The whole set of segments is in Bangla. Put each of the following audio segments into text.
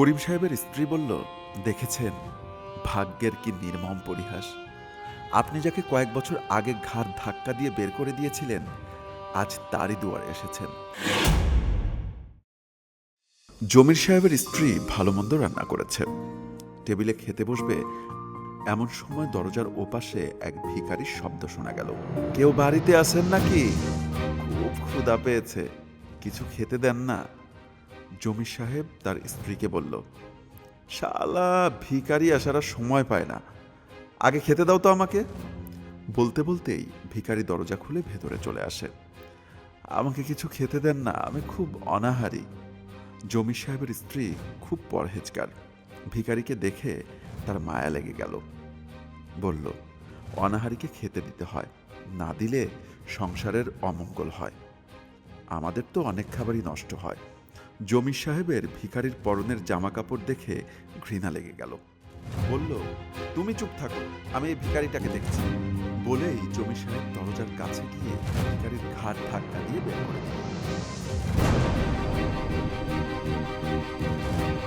করিম সাহেবের স্ত্রী বলল, দেখেছেন, ভাগ্যের কি নির্মম পরিহাস। আপনি যাকে কয়েক বছর আগে ঘাড় ধাক্কা দিয়ে বের করে দিয়েছিলেন, আজ তারই দুয়ারে এসেছেন। জমির সাহেবের স্ত্রী ভালো মন্দ রান্না করেছে। টেবিলে খেতে বসবে, এমন সময় দরজার ওপাশে এক ভিখারির শব্দ শোনা গেল। কেউ বাড়িতে আছেন নাকি? খুব ক্ষুধা পেয়েছে। কিছু খেতে দেন না? জমির সাহেব তার স্ত্রীকে বলল, শালা, ভিখারি আসার সময় পায় না। আগে খেতে দাও তো আমাকে। বলতে বলতেই ভিখারি দরজা খুলে ভেতরে চলে আসে। আমাকে কিছু খেতে দেন না, আমি খুব অনাহারী। জমির সাহেবের স্ত্রী খুব পরহেজগার। ভিখারিকে দেখে তার মায়া লেগে গেল। বলল, অনাহারীকে খেতে দিতে হয়, না দিলে সংসারের অমঙ্গল হয়। আমাদের তো অনেক খাবারই নষ্ট হয়। জমির সাহেবের ভিখারির পরনের জামা কাপড় দেখে ঘৃণা লেগে গেল। বলল, তুমি চুপ থাকো, আমি এই ভিখারিটাকে দেখছি। বলেই জমির সাহেব দরজার কাছে গিয়ে ভিখারির ঘাট ধাক্কা দিয়ে বের করে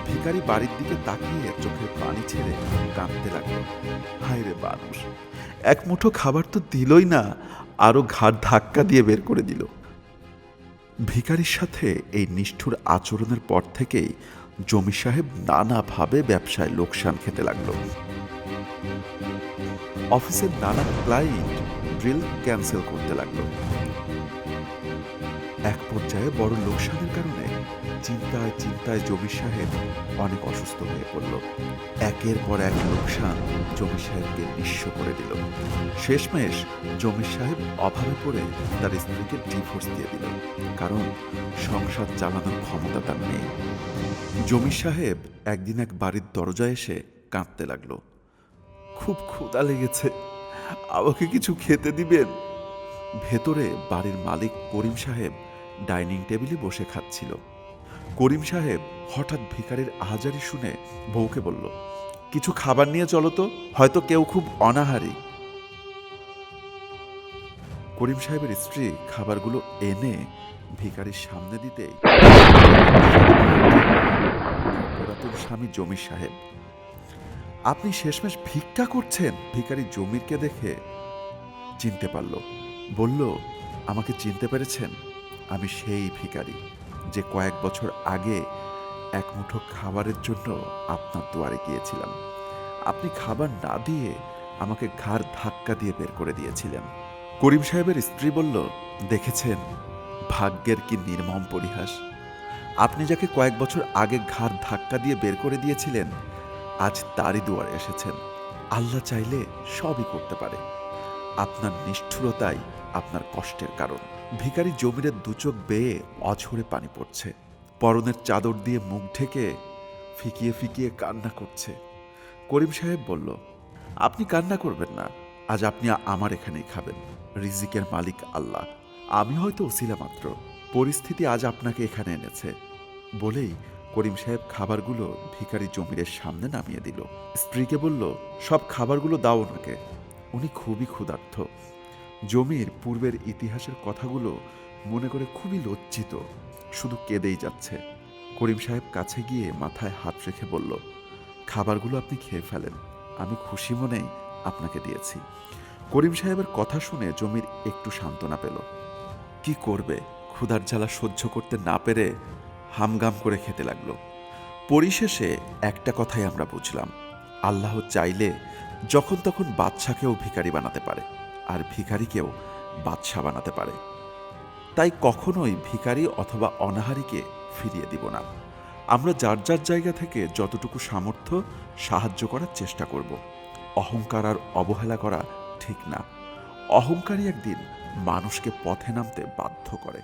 ভিখারি বাড়ির দিকে তাকিয়ে চোখে পানি ছেড়ে কাঁদতে লাগল। হায় রে মানুষ এক মুঠো খাবার তো দিলই না, আরও ঘাট ধাক্কা দিয়ে বের করে দিল। ভিখারির সাথে এই নিষ্ঠুর আচরণের পর থেকেই জমি সাহেব নানাভাবে ব্যবসায় লোকসান খেতে লাগল। অফিসের নানা ক্লায়েন্ট ড্রিল ক্যান্সেল করতে লাগল। এক পর্যায়ে বড় লোকসানের কারণে চিন্তায় চিন্তায় জমি সাহেব অনেক অসুস্থ হয়ে পড়ল। একের পর এক লোকসান জমি সাহেবকে নিঃস্ব করে দিল। শেষমেশ জমি সাহেব অভাবে পড়ে তার স্ত্রীকে ডিভোর্স দিয়ে দিল, কারণ সংসার চালানোর ক্ষমতা তার নেই। জমি সাহেব একদিন এক বাড়ির দরজায় এসে কাঁদতে লাগল। খুব ক্ষুধা লেগেছে, আমাকে কিছু খেতে দিবেন? ভেতরে বাড়ির মালিক করিম সাহেব ডাইনিং টেবিলে বসে খাচ্ছিল। করিম সাহেব হঠাৎ ভিখারির আহাজারি শুনে বউকে বলল, কিছু খাবার নিয়ে চলো তো, হয়তো কেউ খুব অনাহারী। করিম সাহেবের স্ত্রী খাবারগুলো এনে ভিখারির সামনে দিতেই পুরাতন স্বামী জমির সাহেব, আপনি শেষমেশ ভিক্ষা করছেন? ভিখারি জমিরকে দেখে চিনতে পারল। বলল, আমাকে চিনতে পেরেছেন? আমি সেই ভিখারি যে কয়েক বছর আগে এক মুঠো খাবারের জন্য আপনার দুয়ারে গিয়েছিলাম। আপনি খাবার না দিয়ে আমাকে ঘাড় ধাক্কা দিয়ে বের করে দিয়েছিলেন। করিম সাহেবের স্ত্রী বলল, দেখেছেন, ভাগ্যের কি নির্মম পরিহাস। আপনি যাকে কয়েক বছর আগে ঘাড় ধাক্কা দিয়ে বের করে দিয়েছিলেন, আজ তারই দুয়ারে এসেছেন। আল্লাহ চাইলে সবই করতে পারে। আপনার নিষ্ঠুরতাই আপনার কষ্টের কারণ। ভিখারি জমিরের দুচোখ বেয়ে অঝরে পানি পড়ছে। পরনের চাদর দিয়ে মুখ ঢেকে ফিকিয়ে ফিকিয়ে কান্না করছে। করিম সাহেব বলল, আপনি কান্না করবেন না, আজ আপনি আমার এখানেই খাবেন। রিজিকের মালিক আল্লাহ। আমি হয়তো ওসিলা মাত্র। পরিস্থিতি আজ আপনাকে এখানে এনেছে। বলেই করিম সাহেব খাবারগুলো ভিখারি জমিরের সামনে নামিয়ে দিল। স্ত্রীকে বলল, সব খাবারগুলো দাও ওনাকে। উনি খুবই ক্ষুধার্থ জমির পূর্বের ইতিহাসের কথাগুলো মনে করে খুবই লজ্জিত। শুধু কেঁদেই যাচ্ছে। করিম সাহেব কাছে গিয়ে মাথায় হাত রেখে বলল, খাবারগুলো আপনি খেয়ে ফেলেন। আমি খুশি মনেই আপনাকে দিয়েছি। করিম সাহেবের কথা শুনে জমির একটু সান্ত্বনা পেল। কি করবে? ক্ষুধার জ্বালা সহ্য করতে না পেরে হামগাম করে খেতে লাগল। পরিশেষে একটা কথাই আমরা বুঝলাম। আল্লাহ চাইলে যখন তখন বাদশাকেও ভিখারি বানাতে পারে। আর ভিখারিকেও বাদশা বানাতে পারে। তাই কখনোই ভিখারি অথবা অনাহারীকে ফিরিয়ে দিব না। আমরা যার যার জায়গা থেকে যতটুকু সামর্থ্য সাহায্য করার চেষ্টা করব। অহংকার আর অবহেলা করা ঠিক না। অহংকারী একদিন মানুষকে পথে নামতে বাধ্য করে।